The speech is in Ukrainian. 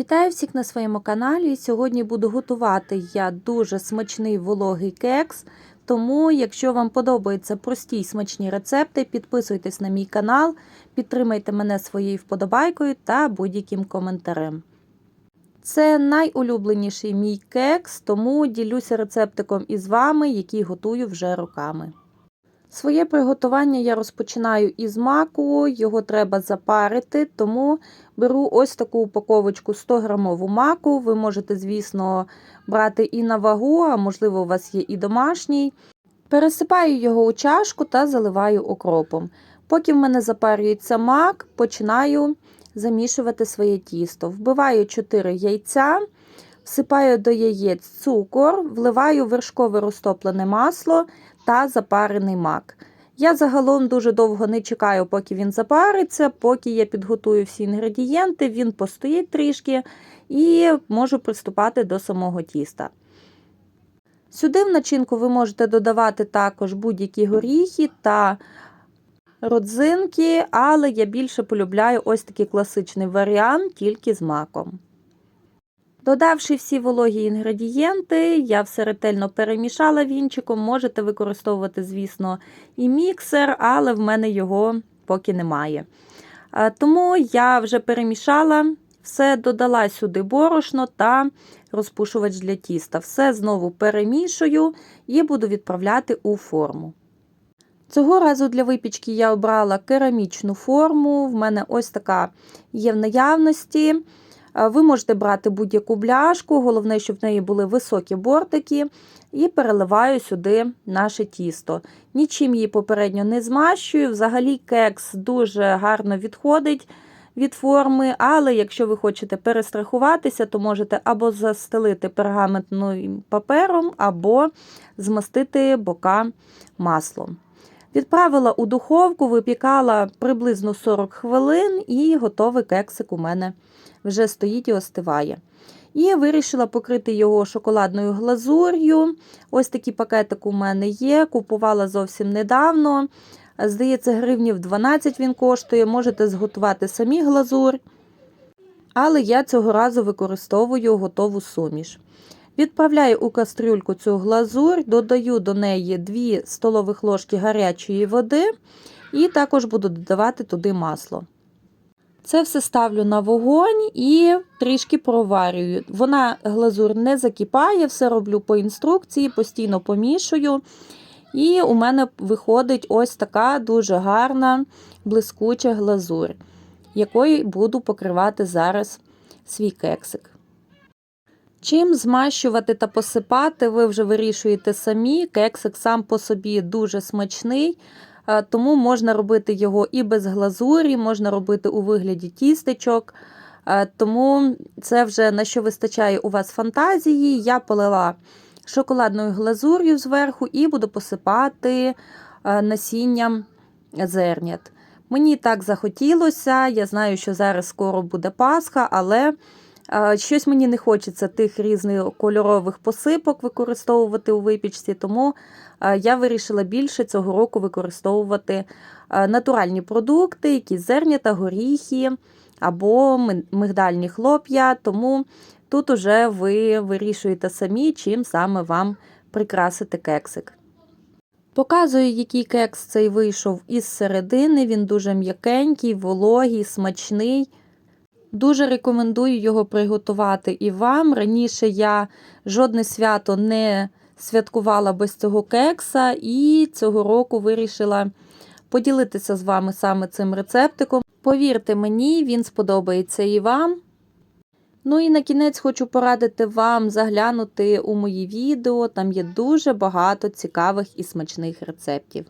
Вітаю всіх на своєму каналі. Сьогодні буду готувати я дуже смачний вологий кекс. Тому, якщо вам подобаються прості й смачні рецепти, підписуйтесь на мій канал, підтримайте мене своєю вподобайкою та будь-яким коментарем. Це найулюбленіший мій кекс, тому ділюся рецептиком із вами, який готую вже роками. Своє приготування я розпочинаю із маку, його треба запарити, тому беру ось таку упаковочку 100 грамову маку. Ви можете, звісно, брати і на вагу, а можливо, у вас є і домашній. Пересипаю його у чашку та заливаю окропом. Поки в мене запарюється мак, починаю замішувати своє тісто. Вбиваю 4 яйця, всипаю до яєць цукор, вливаю вершкове розтоплене масло та запарений мак. Я загалом дуже довго не чекаю, поки він запариться, поки я підготую всі інгредієнти, він постоїть трішки і можу приступати до самого тіста. Сюди в начинку ви можете додавати також будь-які горіхи та родзинки, але я більше полюбляю ось такий класичний варіант, тільки з маком. Додавши всі вологі інгредієнти, я все ретельно перемішала вінчиком. Можете використовувати, звісно, і міксер, але в мене його поки немає. Тому я вже перемішала, все додала сюди борошно та розпушувач для тіста. Все знову перемішую і буду відправляти у форму. Цього разу для випічки я обрала керамічну форму. В мене ось така є в наявності. Ви можете брати будь-яку бляшку, головне, щоб в неї були високі бортики, і переливаю сюди наше тісто. Нічим її попередньо не змащую. Взагалі кекс дуже гарно відходить від форми, але якщо ви хочете перестрахуватися, то можете або застелити пергаментним папером, або змастити бока маслом. Відправила у духовку, випікала приблизно 40 хвилин, і готовий кексик у мене вже стоїть і остиває. І вирішила покрити його шоколадною глазур'ю. Ось такий пакетик у мене є. Купувала зовсім недавно. Здається, гривнів 12 він коштує. Можете зготувати самі глазур. Але я цього разу використовую готову суміш. Відправляю у кастрюльку цю глазур, додаю до неї 2 столових ложки гарячої води, і також буду додавати туди масло. Це все ставлю на вогонь і трішки проварюю. Вона глазур не закипає, все роблю по інструкції, постійно помішую. І у мене виходить ось така дуже гарна блискуча глазур, якою буду покривати зараз свій кексик. Чим змащувати та посипати, ви вже вирішуєте самі. Кексик сам по собі дуже смачний, тому можна робити його і без глазурі, можна робити у вигляді тістечок. Тому це вже на що вистачає у вас фантазії. Я полила шоколадною глазур'ю зверху і буду посипати насінням зернят. Мені так захотілося. Я знаю, що зараз скоро буде Пасха, але щось мені не хочеться тих різних кольорових посипок використовувати у випічці, тому я вирішила більше цього року використовувати натуральні продукти, якісь зернята, горіхи або мигдальні хлоп'я. Тому тут уже ви вирішуєте самі, чим саме вам прикрасити кексик. Показую, який кекс цей вийшов із середини. Він дуже м'якенький, вологий, смачний. Дуже рекомендую його приготувати і вам. Раніше я жодне свято не святкувала без цього кекса, і цього року вирішила поділитися з вами саме цим рецептиком. Повірте мені, він сподобається і вам. Ну і на кінець хочу порадити вам заглянути у мої відео, там є дуже багато цікавих і смачних рецептів.